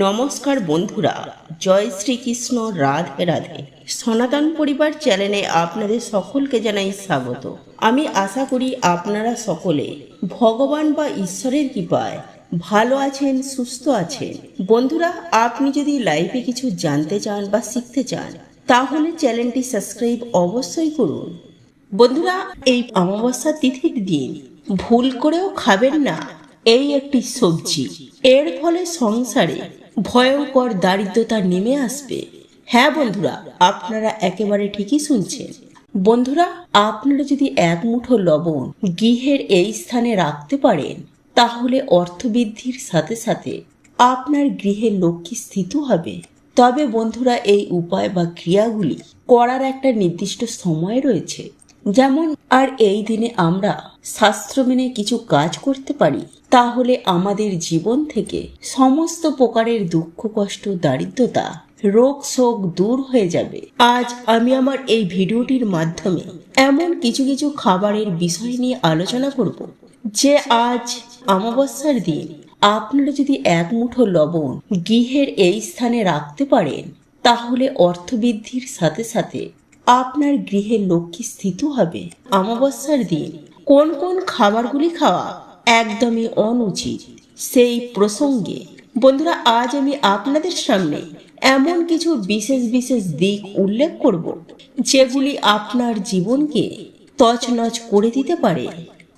নমস্কার বন্ধুরা, জয় শ্রীকৃষ্ণ, রাধে রাধে। সনাতন পরিবার চ্যানেলে আপনাদের সকলকে জানাই স্বাগত। আমি আশা করি আপনারা সকলে ভগবান বা ঈশ্বরের কৃপায় ভালো আছেন, সুস্থ আছেন। বন্ধুরা, আপনি যদি লাইফে কিছু জানতে চান বা শিখতে চান, তাহলে চ্যানেলটি সাবস্ক্রাইব অবশ্যই করুন। বন্ধুরা, এই অমাবস্যা তিথির দিন ভুল করেও খাবেন না, এই একটি সবজি। এর ফলে সংসারে ভয়ঙ্কর দারিদ্রতা নেমে আসবে। হ্যাঁ বন্ধুরা, আপনারা একেবারে ঠিকই শুনছেন। বন্ধুরা, আপনারা যদি এক মুঠো লবণ গৃহের এই স্থানে রাখতে পারেন, তাহলে অর্থবৃদ্ধির সাথে সাথে আপনার গৃহে লক্ষ্মী স্থিত হবে। তবে বন্ধুরা, এই উপায় বা ক্রিয়াগুলি করার একটা নির্দিষ্ট সময় রয়েছে। যেমন, আর এই দিনে আমরা শাস্ত্র মেনে কিছু কাজ করতে পারি। তাহলে আমাদের জীবন থেকে সমস্ত প্রকারের দুঃখ, কষ্ট, দারিদ্রতা, রোগ, শোক দূর হয়ে যাবে। আজ আমি আমার এই ভিডিওটির মাধ্যমে এমন কিছু কিছু খাবারের বিষয় নিয়ে আলোচনা করব, যে আজ অমাবস্যার দিন আপনারা যদি এক মুঠো লবণ গৃহের এই স্থানে রাখতে পারেন, তাহলে অর্থবৃদ্ধির সাথে সাথে আপনার গৃহে লক্ষ্মী স্থিত হবে। অমাবস্যার দিন কোন কোন খাবারগুলি খাওয়া একদমই অনুচিত। সেই প্রসঙ্গে, বন্ধুরা, আজ আমি আপনাদের সামনে এমন কিছু বিশেষ বিশেষ দিক উল্লেখ করব, যেগুলি আপনার জীবনকে তছনছ করে দিতে পারে।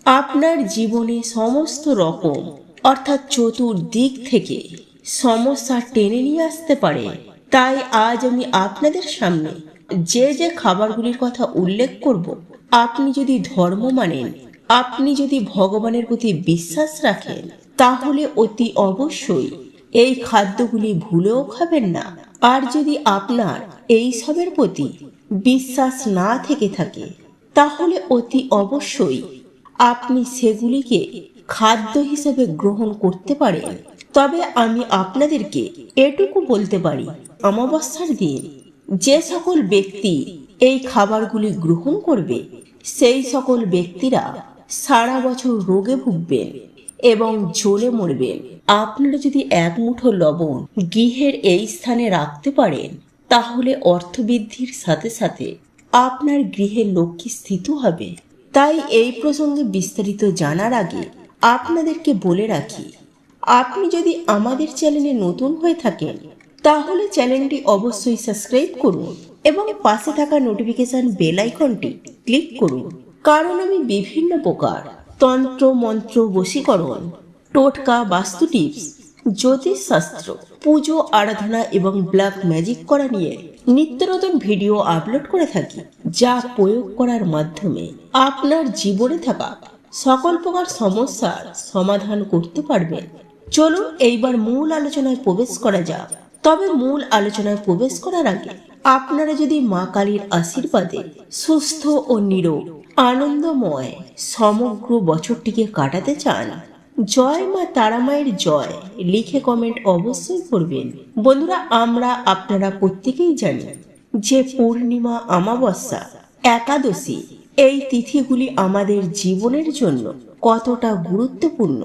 আপনার জীবনে সমস্ত রকম, অর্থাৎ চতুর্দিক থেকে সমস্যা টেনে নিয়ে আসতে পারে। তাই আজ আমি আপনাদের সামনে যে যে খাবারগুলির কথা উল্লেখ করব, আপনি যদি ধর্ম মানেন আপনি যদি ভগবানের প্রতি বিশ্বাস রাখেন, তাহলে অতি অবশ্যই এই খাদ্যগুলি ভুলেও খাবেন না। আর যদি আপনার এই সবের প্রতি বিশ্বাস না থেকে থাকে, তাহলে অতি অবশ্যই আপনি সেগুলিকে খাদ্য হিসেবে গ্রহণ করতে পারেন। তবে আমি আপনাদেরকে এটুকু বলতে পারি, অমাবস্যার দিন যে সকল ব্যক্তি এই খাবারগুলি গ্রহণ করবে, সেই সকল ব্যক্তিরা সারা বছর রোগে ভুগবেন এবং জ্বলে মরবেন। আপনারা যদি এক মুঠো লবণ গৃহের এই স্থানে রাখতে পারেন, তাহলে অর্থবৃদ্ধির সাথে সাথে আপনার গৃহে লক্ষ্মী স্থিত হবে। তাই এই প্রসঙ্গে বিস্তারিত জানার আগে আপনাদেরকে বলে রাখি, আপনি যদি আমাদের চ্যানেলে নতুন হয়ে থাকেন, তাহলে চ্যানেলটি অবশ্যই সাবস্ক্রাইব করুন এবং পাশে থাকা নোটিফিকেশন বেল আইকনটি ক্লিক করুন। কারণ আমি বিভিন্ন প্রকার তন্ত্র, মন্ত্র, বশীকরণ, টোটকা, বাস্তু টিপস জ্যোতিষশাস্ত্র পুজো, আরাধনা এবং ব্ল্যাক ম্যাজিক করা নিয়ে নিত্য নতুন ভিডিও আপলোড করে থাকি, যা প্রয়োগ করার মাধ্যমে আপনার জীবনে থাকা সকল প্রকার সমস্যার সমাধান করতে পারবেন চলুন এইবার মূল আলোচনায় প্রবেশ করা যাক। তবে মূল আলোচনায় প্রবেশ করার আগে আপনারা যদি মা কালীর আশীর্বাদে সুস্থ ও নিরোগ, আনন্দময় সমগ্র বছরটিকে কাটাতে চান, জয় মা তারামায়ের জয় লিখে কমেন্ট অবশ্যই করবেন। বন্ধুরা, আমরা আপনারা প্রত্যেকেই জানি যে পূর্ণিমা অমাবস্যা, একাদশী, এই তিথিগুলি আমাদের জীবনের জন্য কতটা গুরুত্বপূর্ণ।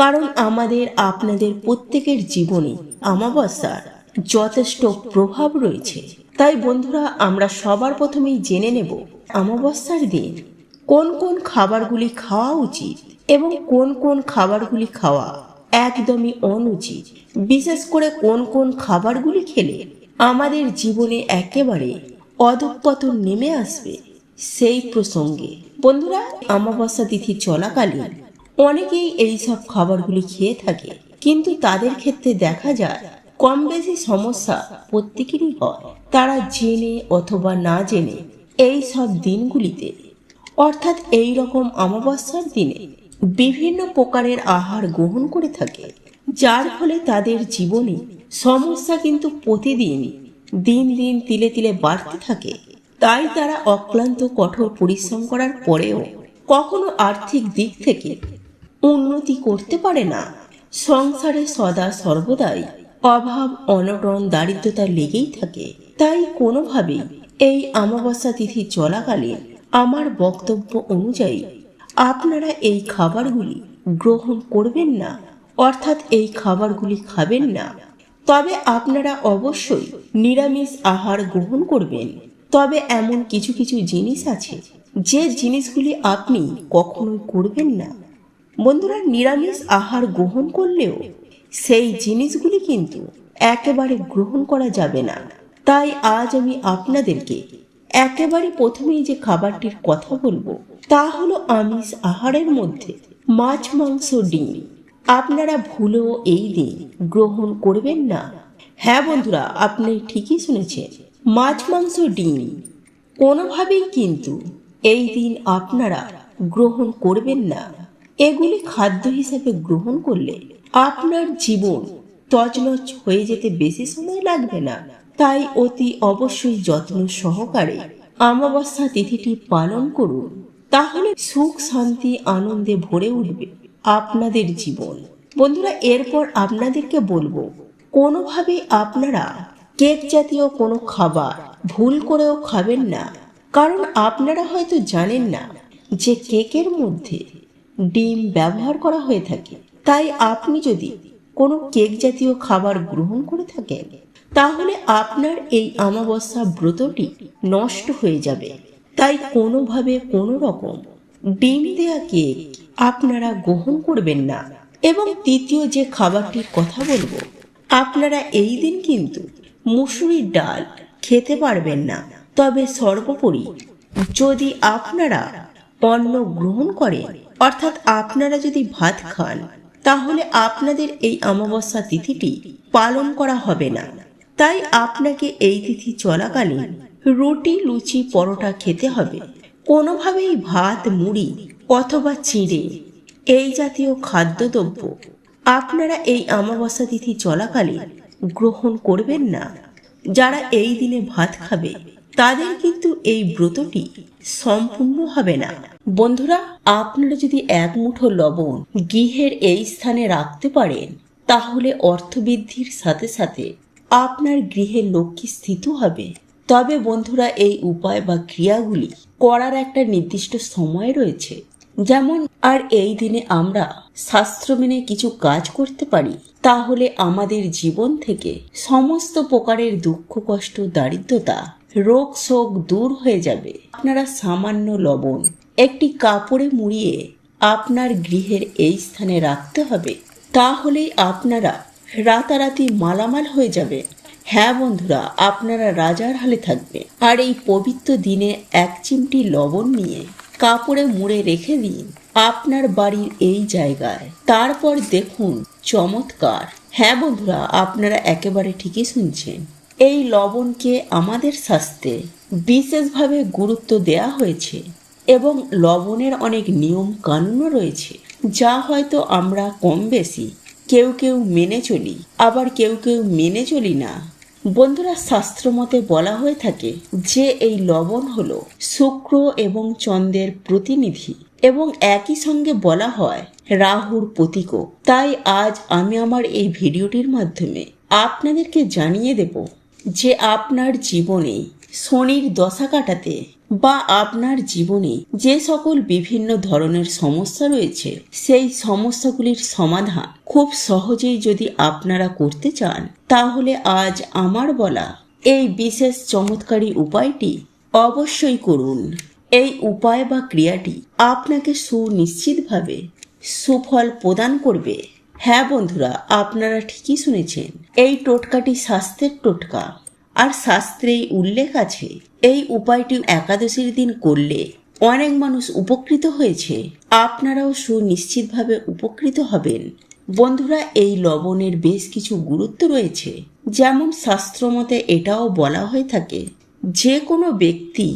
কারণ আমাদের, আপনাদের প্রত্যেকের জীবনে অমাবস্যার যথেষ্ট প্রভাব রয়েছে। তাই বন্ধুরা, আমরা সবার প্রথমেই জেনে নেব অমাবস্যার দিন। কোন কোন খাবারগুলি খাওয়া উচিত এবং কোন কোন খাবারগুলি খাওয়া একদমই অনুচিত। বিশেষ করে কোন কোন খাবারগুলি খেলে আমাদের জীবনে একেবারে অধঃপতন নেমে আসবে সেই প্রসঙ্গে। বন্ধুরা, অমাবস্যা তিথি চলাকালীন অনেকেই এই সব খাবারগুলি খেয়ে থাকে, কিন্তু তাদের ক্ষেত্রে দেখা যায় কম বেশি সমস্যা প্রত্যেকেরই হয়। তারা জেনে অথবা না জেনে এই সব দিনগুলিতে, অর্থাৎ এই রকম অমাবস্যার দিনে, বিভিন্ন প্রকারের আহার গ্রহণ করে থাকে, যার ফলে তাদের জীবনে সমস্যা কিন্তু প্রতিদিন, দিন দিন তিলে তিলে বাড়তে থাকে। তাই তারা অক্লান্ত কঠোর পরিশ্রম করার পরেও কখনো আর্থিক দিক থেকে উন্নতি করতে পারে না। সংসারে সদা সর্বদাই অভাব, অনটন, দারিদ্রতা লেগেই থাকে। তাই কোনোভাবেই এই অমাবস্যা তিথি চলাকালীন আমার বক্তব্য অনুযায়ী আপনারা এই খাবারগুলি গ্রহণ করবেন না, অর্থাৎ এই খাবারগুলি খাবেন না। তবে আপনারা অবশ্যই নিরামিষ আহার গ্রহণ করবেন। তবে এমন কিছু কিছু জিনিস আছে, যে জিনিসগুলি আপনি কখনোই করবেন না। বন্ধুরা নিরামিষ আহার গ্রহণ করলেও সেই জিনিসগুলি কিন্তু একেবারে গ্রহণ করা যাবে না। তাই আজ আমি আপনাদেরকে একেবারে প্রথমেই যে খাবারটির কথা বলব, তা হলো আমিষ আহারের মধ্যে মাছ, মাংস, ডিম। আপনারা ভুলেও এই দিন গ্রহণ করবেন না। হ্যাঁ বন্ধুরা, আপনি ঠিকই শুনেছেন, মাছ, মাংস, ডিম কোনোভাবেই কিন্তু এই দিন আপনারা গ্রহণ করবেন না। এগুলি খাদ্য হিসেবে গ্রহণ করলে আপনার জীবন তছনছ হয়ে যেতে বেশি সময় লাগবে না। তাই অতি অবশ্যই যত্ন সহকারে অমাবস্যা তিথিটি পালন করুন। তাহলে সুখ, শান্তি, আনন্দে ভরে উঠবে আপনাদের জীবন। বন্ধুরা, এরপর আপনাদেরকে বলব কোনোভাবে আপনারা কেক জাতীয় কোনো খাবার ভুল করেও খাবেন না। কারণ আপনারা হয়তো জানেন না যে কেকের মধ্যে ডিম ব্যবহার করা হয়ে থাকে। তাই আপনি যদি কোনো কেক জাতীয় খাবার গ্রহণ করে থাকেন, তাহলে আপনার এই অমাবস্যা ব্রতটি নষ্ট হয়ে যাবে। তাই কোনোভাবে কোনো রকম ডিম দেয়া কেক আপনারা গ্রহণ করবেন না। এবং তৃতীয় যে খাবারটির কথা বলব, আপনারা এই দিন কিন্তু মুসুরির ডাল খেতে পারবেন না। তবে সর্বোপরি যদি আপনারা পণ্য গ্রহণ করেন অর্থাৎ আপনারা যদি ভাত খান, তাহলে আপনাদের এই অমাবস্যা তিথিটি পালন করা হবে না। তাই আপনাকে এই তিথি চলাকালীন রুটি, লুচি, পরোটা খেতে হবে। কোনোভাবেই ভাত, মুড়ি অথবা চিড়ে, এই জাতীয় খাদ্যদ্রব্য আপনারা এই অমাবস্যা তিথি চলাকালীন গ্রহণ করবেন না। যারা এই দিনে ভাত খাবে তাদের কিন্তু এই ব্রতটি সম্পূর্ণ হবে না। বন্ধুরা, আপনারা যদি এক মুঠো লবণ গৃহের এই স্থানে রাখতে পারেন, তাহলে অর্থবৃদ্ধির সাথে সাথে আপনার গৃহে লক্ষ্মী স্থিত হবে। তবে বন্ধুরা, এই উপায় বা ক্রিয়াগুলি করার একটা নির্দিষ্ট সময় রয়েছে। যেমন, আর এই দিনে আমরা শাস্ত্র মেনে কিছু কাজ করতে পারি, তাহলে আমাদের জীবন থেকে সমস্ত প্রকারের দুঃখ, কষ্ট, দারিদ্রতা রোগ শোক দূর হয়ে যাবে। আপনারা সামান্য লবণ, একটি কাপড়ে মুড়িয়ে আপনার গৃহের এই স্থানে রাখতে হবে। তাহলেই আপনারা রাতারাতি মালামাল হয়ে যাবে। হ্যাঁ বন্ধুরা, আপনারা রাজার হালে থাকবে। আর এই পবিত্র দিনে এক চিমটি লবণ নিয়ে কাপড়ে মুড়ে রেখে দিন আপনার বাড়ির এই জায়গায়। তারপর দেখুন চমৎকার। হ্যাঁ বন্ধুরা, আপনারা একেবারে ঠিকই শুনছেন। এই লবণকে আমাদের স্বাস্থ্যে বিশেষভাবে গুরুত্ব দেয়া হয়েছে এবং লবণের অনেক নিয়ম কানুনও রয়েছে, যা হয়তো আমরা কম বেশি, কেউ কেউ মেনে চলি, আবার কেউ কেউ মেনে চলি না। বন্ধুরা, শাস্ত্র মতে বলা হয়ে থাকে যে এই লবণ হলো শুক্র এবং চন্দ্রের প্রতিনিধি এবং একই সঙ্গে বলা হয় রাহুর প্রতীকও। তাই আজ আমি আমার এই ভিডিওটির মাধ্যমে আপনাদেরকে জানিয়ে দেব যে আপনার জীবনে শনির দশা কাটাতে বা আপনার জীবনে যে সকল বিভিন্ন ধরনের সমস্যা রয়েছে, সেই সমস্যাগুলির সমাধান খুব সহজেই যদি আপনারা করতে চান, তাহলে আজ আমার বলা এই বিশেষ চমৎকারী উপায়টি অবশ্যই করুন। এই উপায় বা ক্রিয়াটি আপনাকে সুনিশ্চিতভাবে সুফল প্রদান করবে। হ্যাঁ বন্ধুরা, আপনারা ঠিকই শুনেছেন, এই টোটকাটি স্বাস্থ্যের টোটকা। আর শাস্ত্রেই উল্লেখ আছে, এই উপায়টি একাদশীর দিন করলে অনেক মানুষ উপকৃত হয়েছে। আপনারাও সুনিশ্চিতভাবে উপকৃত হবেন। বন্ধুরা, এই লবণের বেশ কিছু গুরুত্ব রয়েছে। যেমন শাস্ত্রমতে এটাও বলা হয়ে থাকে, যে কোনো ব্যক্তি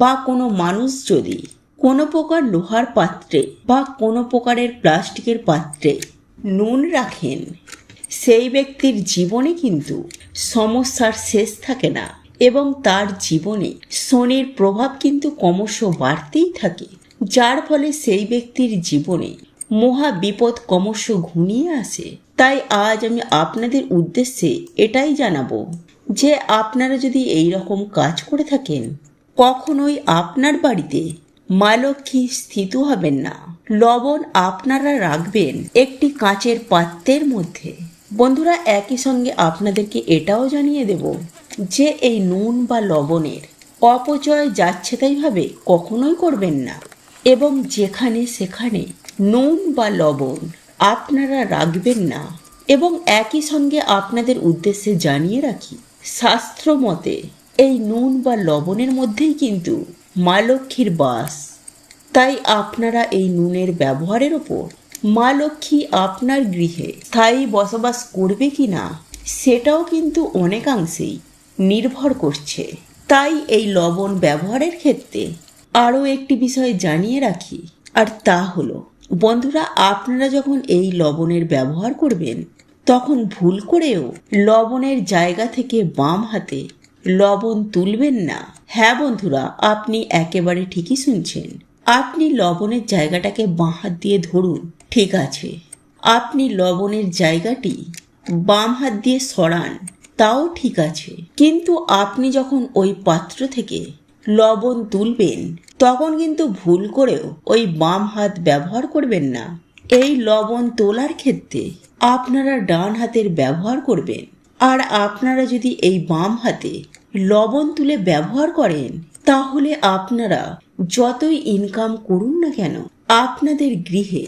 বা কোনো মানুষ যদি কোনো প্রকার লোহার পাত্রে বা কোনো প্রকারের প্লাস্টিকের পাত্রে নুন রাখেন। সেই ব্যক্তির জীবনে কিন্তু সমস্যার শেষ থাকে না এবং তার জীবনে শনির প্রভাব কিন্তু ক্রমশ বাড়তেই থাকে। যার ফলে সেই ব্যক্তির জীবনে মহা বিপদ ক্রমশ ঘনিয়ে আসে। তাই আজ আমি আপনাদের উদ্দেশ্যে এটাই জানাব যে আপনারা যদি এই রকম কাজ করে থাকেন, কখনোই আপনার বাড়িতে মা লক্ষ্মী স্থিত হবেন না। লবণ আপনারা রাখবেন একটি কাঁচের পাত্রের মধ্যে। বন্ধুরা, একই সঙ্গে আপনাদেরকে এটাও জানিয়ে দেব যে, এই নুন বা লবণের অপচয় যাচ্ছে তাইভাবে কখনোই করবেন না। এবং যেখানে সেখানে নুন বা লবণ আপনারা রাখবেন না। এবং একই সঙ্গে আপনাদের উদ্দেশ্যে জানিয়ে রাখি, শাস্ত্র মতে এই নুন বা লবণের মধ্যেই কিন্তু মা লক্ষ্মীর বাস। তাই আপনারা এই নুনের ব্যবহারের ওপর মা লক্ষ্মী আপনার গৃহে স্থায়ী বসবাস করবে কি না, সেটাও কিন্তু অনেকাংশেই নির্ভর করছে। তাই এই লবণ ব্যবহারের ক্ষেত্রে আরও একটি বিষয় জানিয়ে রাখি, আর তা হলো, বন্ধুরা, আপনারা যখন এই লবণের ব্যবহার করবেন, তখন ভুল করেও লবণের জায়গা থেকে বাম হাতে লবণ তুলবেন না। হ্যাঁ বন্ধুরা, আপনি একেবারে ঠিকই শুনছেন। আপনি লবণের জায়গাটাকে বাঁ হাত দিয়ে ধরুন, ঠিক আছে। আপনি লবণের জায়গাটি বাম হাত দিয়ে সরান, তাও ঠিক আছে। কিন্তু আপনি যখন ওই পাত্র থেকে লবণ তুলবেন, তখন কিন্তু ভুল করেও ওই বাম হাত ব্যবহার করবেন না। এই লবণ তোলার ক্ষেত্রে আপনারা ডান হাতের ব্যবহার করবেন। আর আপনারা যদি এই বাম হাতে লবণ তুলে ব্যবহার করেন, তাহলে আপনারা যতই ইনকাম করুন না কেন, আপনাদের গৃহে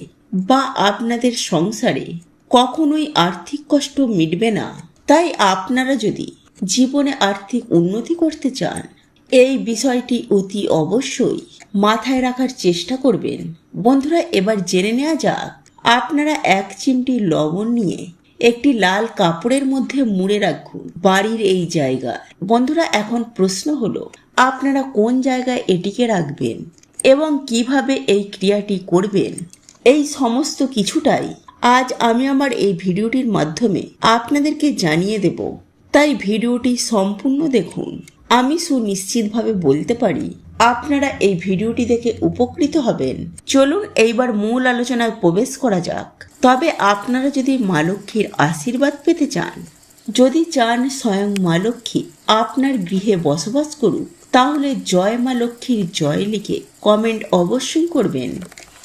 বা আপনাদের সংসারে কখনোই আর্থিক কষ্ট মিটবে না। তাই আপনারা যদি জীবনে আর্থিক উন্নতি করতে চান, এই বিষয়টি অতি অবশ্যই মাথায় রাখার চেষ্টা করবেন। বন্ধুরা, এবার জেনে নেওয়া যাক, আপনারা এক চিমটি লবণ নিয়ে একটি লাল কাপড়ের মধ্যে মুড়ে রাখুন বাড়ির এই জায়গা। বন্ধুরা, এখন প্রশ্ন হলো, আপনারা কোন জায়গায় এটিকে রাখবেন এবং কীভাবে এই ক্রিয়াটি করবেন? এই সমস্ত কিছুটাই আজ আমি আমার এই ভিডিওটির মাধ্যমে আপনাদেরকে জানিয়ে দেব। তাই ভিডিওটি সম্পূর্ণ দেখুন। আমি সুনিশ্চিতভাবে বলতে পারি আপনারা এই ভিডিওটি দেখে উপকৃত হবেন। চলুন এইবার মূল আলোচনায় প্রবেশ করা যাক। তবে আপনারা যদি মা লক্ষ্মীর আশীর্বাদ পেতে চান, যদি চান স্বয়ং মা লক্ষ্মী আপনার গৃহে বসবাস করুক, তাহলে জয় মা লক্ষ্মীর জয় লিখে কমেন্ট অবশ্যই করবেন।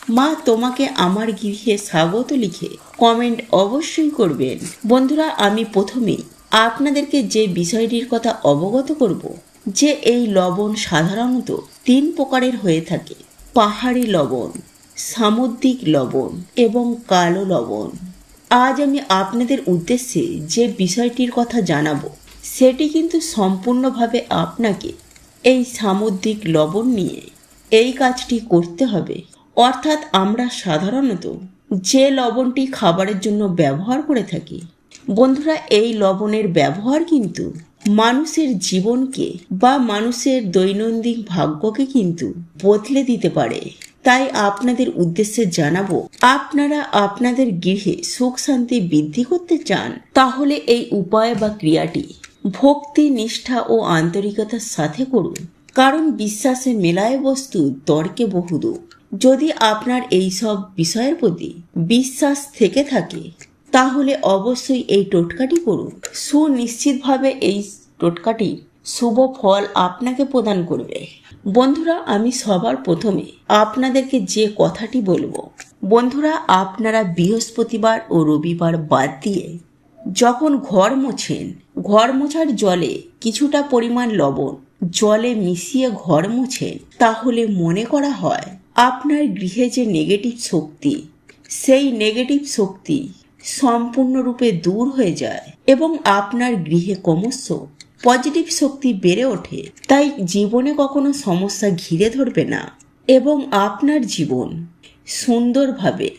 মা তোমাকে আমার গৃহে স্বাগত লিখে কমেন্ট অবশ্যই করবেন। বন্ধুরা, আমি প্রথমেই আপনাদেরকে যে বিষয়টির কথা অবগত করব যে এই লবণ সাধারণত তিন প্রকারের হয়ে থাকে। পাহাড়ি লবণ, সামুদ্রিক লবণ এবং কালো লবণ। আজ আমি আপনাদের উদ্দেশ্যে যে বিষয়টির কথা জানাব, সেটি কিন্তু সম্পূর্ণভাবে আপনাকে এই সামুদ্রিক লবণ নিয়ে এই কাজটি করতে হবে। অর্থাৎ আমরা সাধারণত যে লবণটি খাবারের জন্য ব্যবহার করে থাকি, বন্ধুরা, এই লবণের ব্যবহার কিন্তু মানুষের জীবনকে বা মানুষের দৈনন্দিন ভাগ্যকে কিন্তু বদলে দিতে পারে। তাই আপনাদের উদ্দেশ্যে জানাব, আপনারা আপনাদের গৃহে সুখ শান্তি বৃদ্ধি করতে চান, তাহলে এই উপায় বা ক্রিয়াটি ভক্তি, নিষ্ঠা ও আন্তরিকতার সাথে করুন। কারণ বিশ্বাসে মেলায় বস্তু তর্কে বহুদূর। যদি আপনার এই সব বিষয়ের প্রতি বিশ্বাস থেকে থাকে তাহলে অবশ্যই এই টোটকাটি করুন। সুনিশ্চিতভাবে এই টোটকাটি শুভ ফল আপনাকে প্রদান করবে। বন্ধুরা, আমি সবার প্রথমে আপনাদেরকে যে কথাটি বলব। বন্ধুরা, আপনারা বৃহস্পতিবার ও রবিবার বাদ দিয়ে যখন ঘর মোছেন, ঘর মোছার জলে কিছুটা পরিমাণ লবণ, জলে মিশিয়ে ঘর মোছেন, তাহলে মনে করা হয় আপনার গৃহে যে নেগেটিভ শক্তি, সেই নেগেটিভ শক্তি সম্পূর্ণরূপে দূর হয়ে যায় এবং আপনার গৃহে ক্রমশ পজিটিভ শক্তি বেড়ে ওঠে। তাই জীবনে কখনো সমস্যা ঘিরে ধরবে না এবং আপনার জীবন সুন্দরভাবে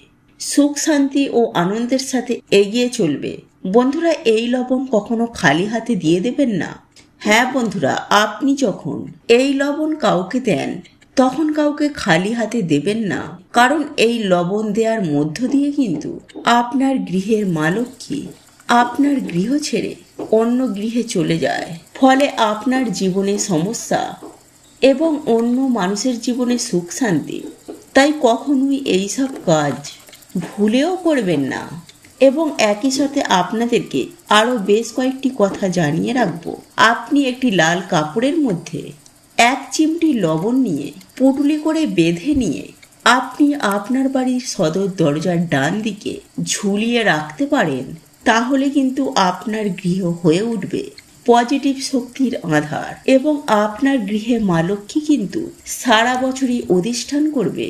সুখ, শান্তি ও আনন্দের সাথে এগিয়ে চলবে। বন্ধুরা, এই লবণ কখনো খালি হাতে দিয়ে দেবেন না। হ্যাঁ বন্ধুরা, আপনি যখন এই লবণ কাউকে দেন তখন কাউকে খালি হাতে দেবেন না। কারণ এই লবণ দেওয়ার মধ্য দিয়ে কিন্তু আপনার গৃহের মালক্ষী আপনার গৃহ ছেড়ে অন্য গৃহে চলে যায়। ফলে আপনার জীবনে সমস্যা এবং অন্য মানুষের জীবনে সুখ শান্তি। তাই কখনোই এইসব কাজ ভুলেও করবেন না। এবং একই সাথে আপনাদেরকে আরও বেশ কয়েকটি কথা জানিয়ে রাখব। আপনি একটি লাল কাপড়ের মধ্যে এক চিমটি লবণ নিয়ে পুটুলি করে বেঁধে নিয়ে আপনি আপনার বাড়ির সদর দরজার ডান দিকে ঝুলিয়ে রাখতে পারেন, তাহলে কিন্তু আপনার গৃহ হয়ে উঠবে। পজিটিভ শক্তির আধার এবং আপনার গৃহে মা লক্ষ্মী কিন্তু সারা বছরই অধিষ্ঠান করবে।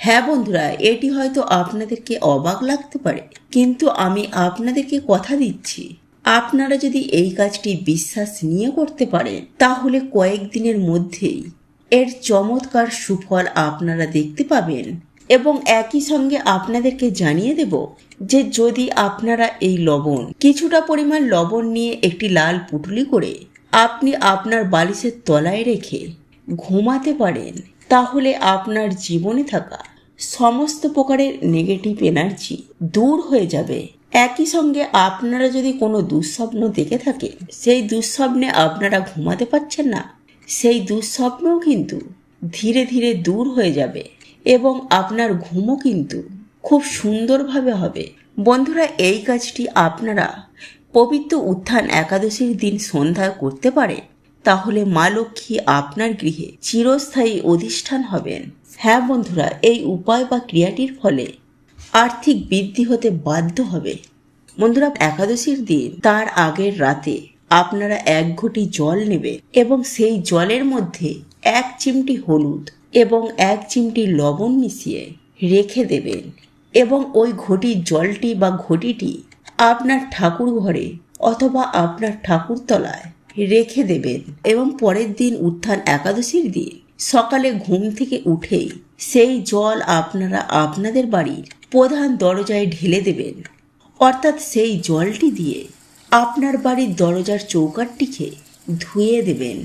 হ্যাঁ বন্ধুরা, এটি হয়তো আপনাদেরকে অবাক লাগতে পারে, কিন্তু আমি আপনাদেরকে কথা দিচ্ছি। আপনারা যদি এই কাজটি বিশ্বাস নিয়ে করতে পারেন, তাহলে কয়েকদিনের মধ্যেই এর চমৎকার সুফল আপনারা দেখতে পাবেন এবং একই সঙ্গে আপনাদেরকে জানিয়ে দেব যে যদি আপনারা এই লবণ, কিছুটা পরিমাণ লবণ নিয়ে একটি লাল পুটুলি করে আপনি আপনার বালিশের তলায় রেখে ঘুমাতে পারেন, তাহলে আপনার জীবনে থাকা সমস্ত প্রকারের নেগেটিভ এনার্জি দূর হয়ে যাবে। একই সঙ্গে আপনারা যদি কোনো দুঃস্বপ্ন দেখে থাকেন সেই দুঃস্বপ্নে আপনারা ঘুমাতে পারছেন না। সেই দুঃস্বপ্নও কিন্তু ধীরে ধীরে দূর হয়ে যাবে এবং আপনার ঘুমও কিন্তু খুব সুন্দরভাবে হবে। বন্ধুরা, এই কাজটি আপনারা পবিত্র উত্থান একাদশীর দিন সন্ধ্যা করতে পারে, তাহলে মা লক্ষ্মী আপনার গৃহে চিরস্থায়ী অধিষ্ঠান হবেন। হ্যাঁ বন্ধুরা, এই উপায় বা ক্রিয়াটির ফলে আর্থিক বৃদ্ধি হতে বাধ্য হবে। বন্ধুরা, একাদশীর দিন, তার আগের রাতে আপনারা এক ঘটি জল নেবে এবং সেই জলের মধ্যে এক চিমটি হলুদ এবং এক চিমটি লবণ মিশিয়ে রেখে দেবেন এবং ওই ঘটির জলটি বা ঘটিটি আপনার ঠাকুর ঘরে অথবা আপনার ঠাকুরতলায় রেখে দেবেন এবং পরের দিন উত্থান একাদশীর দিন সকালে ঘুম থেকে উঠেই সেই জল আপনারা আপনাদের বাড়ির প্রধান দরজায় ঢেলে দেবেন। অর্থাৎ সেই জলটি দিয়ে আপনার বাড়ির দরজার চৌকাটটিকে ধুয়ে দেবেন।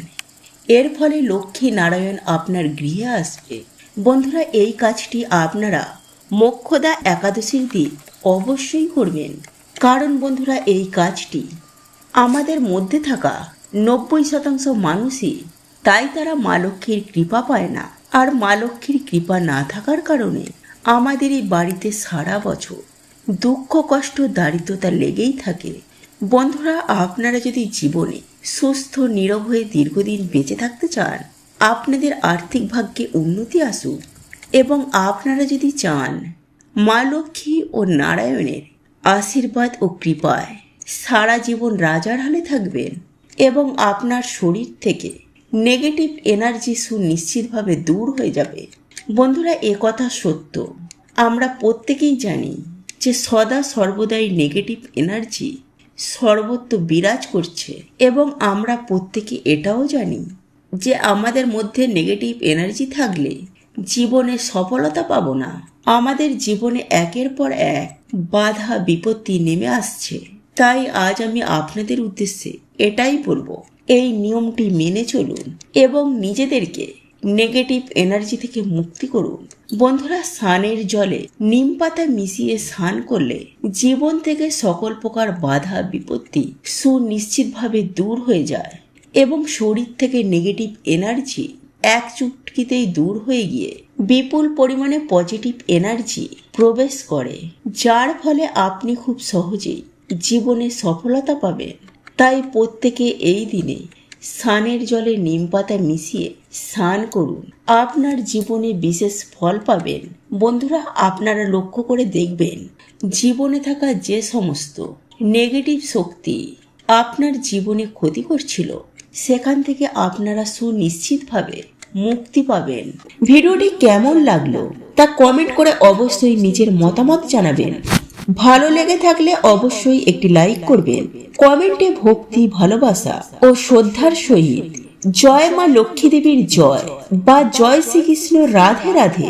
এর ফলে লক্ষ্মী নারায়ণ আপনার গৃহে আসবে। বন্ধুরা, এই কাজটি আপনারা মোক্ষদা একাদশীর দিন অবশ্যই করবেন। কারণ বন্ধুরা, এই কাজটি আমাদের মধ্যে থাকা নব্বই শতাংশ মানুষই, তাই তারা মা লক্ষ্মীর কৃপা পায় না। আর মা লক্ষ্মীর কৃপা না থাকার কারণে আমাদের এই বাড়িতে সারা বছর দুঃখ, কষ্ট, দারিদ্রতা লেগেই থাকে। বন্ধুরা, আপনারা যদি জীবনে সুস্থ, নীরব হয়ে দীর্ঘদিন বেঁচে থাকতে চান, আপনাদের আর্থিক ভাগ্যে উন্নতি আসুক এবং আপনারা যদি চান মা লক্ষ্মী ও নারায়ণের আশীর্বাদ ও কৃপায় সারা জীবন রাজার হালে থাকবেন এবং আপনার শরীর থেকে নেগেটিভ এনার্জি সুনিশ্চিতভাবে দূর হয়ে যাবে। বন্ধুরা, এ কথা সত্য। আমরা প্রত্যেকেই জানি যে সদা সর্বদাই নেগেটিভ এনার্জি সর্বত্র বিরাজ করছে এবং আমরা প্রত্যেকে এটাও জানি যে আমাদের মধ্যে নেগেটিভ এনার্জি থাকলে জীবনে সফলতা পাব না। আমাদের জীবনে একের পর এক বাধা, বিপত্তি নেমে আসছে। তাই আজ আমি আপনাদের উদ্দেশ্যে এটাই বলব। এই নিয়মটি মেনে চলুন এবং নিজেদেরকে নেগেটিভ এনার্জি থেকে মুক্তি করুন। বন্ধুরা, স্নানের জলে নিম পাতা মিশিয়ে স্নান করলে জীবন থেকে সকল প্রকার বাধা, বিপত্তি সুনিশ্চিতভাবে দূর হয়ে যায় এবং শরীর থেকে নেগেটিভ এনার্জি এক চুটকিতেই দূর হয়ে গিয়ে বিপুল পরিমাণে পজিটিভ এনার্জি প্রবেশ করে। যার ফলে আপনি খুব সহজেই জীবনে সফলতা পাবেন। তাই প্রত্যেকে এই দিনে স্নানের জলে নিম পাতা মিশিয়ে স্নান করুন। আপনার জীবনে বিশেষ ফল পাবেন। বন্ধুরা, আপনারা লক্ষ্য করে দেখবেন, জীবনে থাকা যে সমস্ত নেগেটিভ শক্তি আপনার জীবনে ক্ষতি করছিল, সেখান থেকে আপনারা সুনিশ্চিতভাবে মুক্তি পাবেন। ভিডিওটি কেমন লাগল তা কমেন্ট করে অবশ্যই নিজের মতামত জানাবেন। ভালো লেগে থাকলে অবশ্যই একটি লাইক করবেন। কমেন্টে ভক্তি, ভালোবাসা ও শ্রদ্ধার সহিত। জয় মা লক্ষ্মী দেবীর জয় বা জয় শ্রীকৃষ্ণ রাধে রাধে।